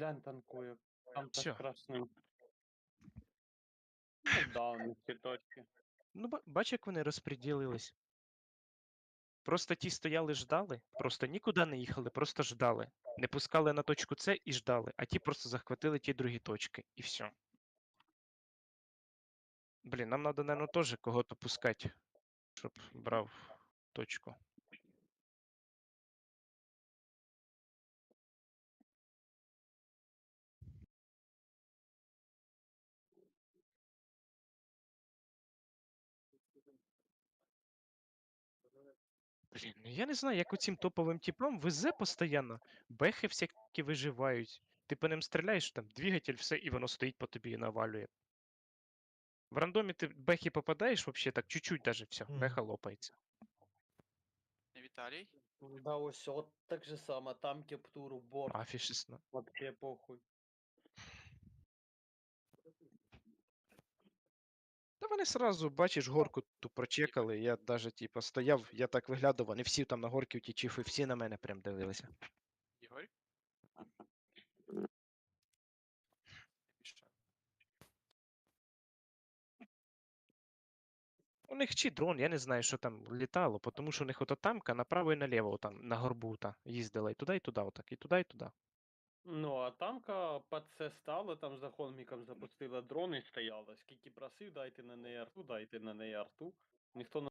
глянь танкує. Там Всё. так красний. Ну да, у них точки. Ну, ба- бач, як вони розподілились. Просто ті стояли, ждали, просто нікуди не їхали, просто ждали. Не пускали на точку С і ждали, а ті просто захватили ті другі точки, і все. Блін, нам треба, наверное, теж кого-то пускати, щоб брав точку. Блін, ну я не знаю, як оцим топовим типам везе постійно, бехи всякі виживають. Ти по ним стріляєш, там двигатель, все, і воно стоїть по тобі і навалює. В рандомі ти бехи попадаєш вообще так чуть-чуть даже все, Мгм. беха лопається. Віталій? Да, ось от так же само, там кептуру, борт, Афі 16. вообще похуй. Вони сразу, бачиш, горку ту прочекали. Я даже, типа, стояв, я так виглядав, вони всі там на горки ті чіфи, всі на мене прям дивилися. Ігор? У них чи дрон, я не знаю, що там літало, тому що у них ото тамка направо і наліво, там, на горбу та, їздила і туди, і туди, отак, і туди, і туди. Ну, а танка під це стало, там за холміком запустила дрон і стояла. Скільки просив, дайте на неї арту, дайте на неї арту. Ніхто